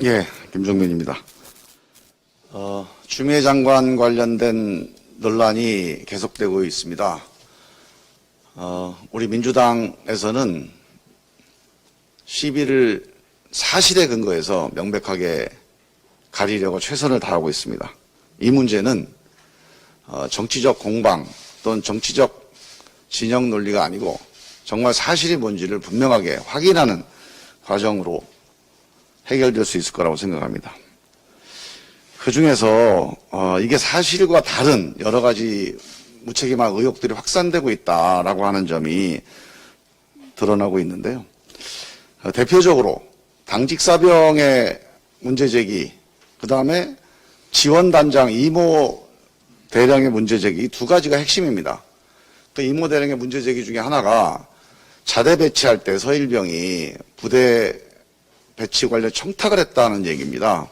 예, 김종민입니다. 어, 추미애 장관 관련된 논란이 계속되고 있습니다. 어, 우리 민주당에서는 시비를 사실에 근거해서 명백하게 가리려고 최선을 다하고 있습니다. 이 문제는 어, 정치적 공방 또는 정치적 진영 논리가 아니고 정말 사실이 뭔지를 분명하게 확인하는 과정으로 해결될 수 있을 거라고 생각합니다. 그 중에서 어, 이게 사실과 다른 여러 가지 무책임한 의혹들이 확산되고 있다라고 하는 점이 드러나고 있는데요. 어, 대표적으로 당직 사병의 문제 제기, 그 다음에 지원단장 이모 대령의 문제 제기 이두 가지가 핵심입니다. 그 이모 대령의 문제 제기 중에 하나가 자대 배치할 때 서일병이 부대 배치 관련 청탁을 했다는 얘기입니다.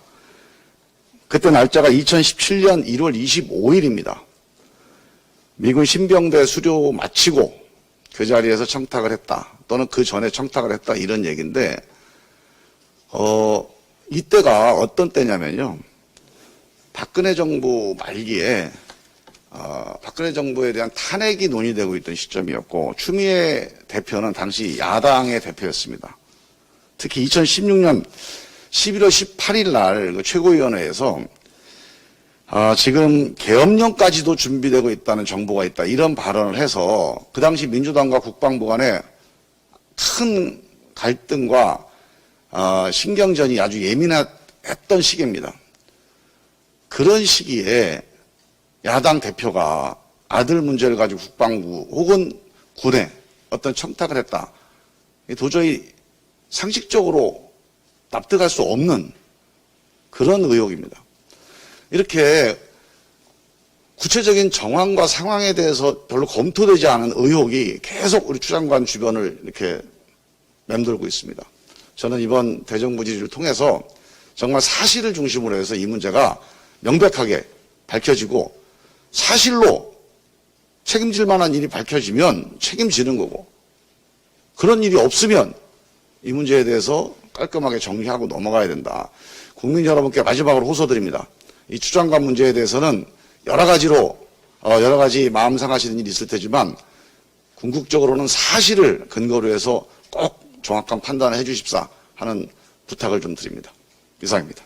그때 날짜가 2017년 1월 25일입니다. 미군 신병대 수료 마치고 그 자리에서 청탁을 했다. 또는 그 전에 청탁을 했다. 이런 얘기인데, 어, 이때가 어떤 때냐면요. 박근혜 정부 말기에, 어, 박근혜 정부에 대한 탄핵이 논의되고 있던 시점이었고, 추미애 대표는 당시 야당의 대표였습니다. 특히 2016년 11월 18일 날그 최고위원회에서 아, 지금 계엄령까지도 준비되고 있다는 정보가 있다 이런 발언을 해서 그 당시 민주당과 국방부 간에 큰 갈등과 아, 신경전이 아주 예민했던 시기입니다. 그런 시기에 야당 대표가 아들 문제를 가지고 국방부 혹은 군에 어떤 청탁을 했다. 도저히 상식적으로 납득할 수 없는 그런 의혹입니다. 이렇게 구체적인 정황과 상황에 대해서 별로 검토되지 않은 의혹이 계속 우리 추장관 주변을 이렇게 맴돌고 있습니다. 저는 이번 대정부 질의를 통해서 정말 사실을 중심으로 해서 이 문제가 명백하게 밝혀지고 사실로 책임질 만한 일이 밝혀지면 책임지는 거고 그런 일이 없으면 이 문제에 대해서 깔끔하게 정리하고 넘어가야 된다. 국민 여러분께 마지막으로 호소드립니다. 이 추장관 문제에 대해서는 여러 가지로 어, 여러 가지 마음 상하시는 일이 있을 테지만 궁극적으로는 사실을 근거로 해서 꼭 정확한 판단을 해 주십사 하는 부탁을 좀 드립니다. 이상입니다.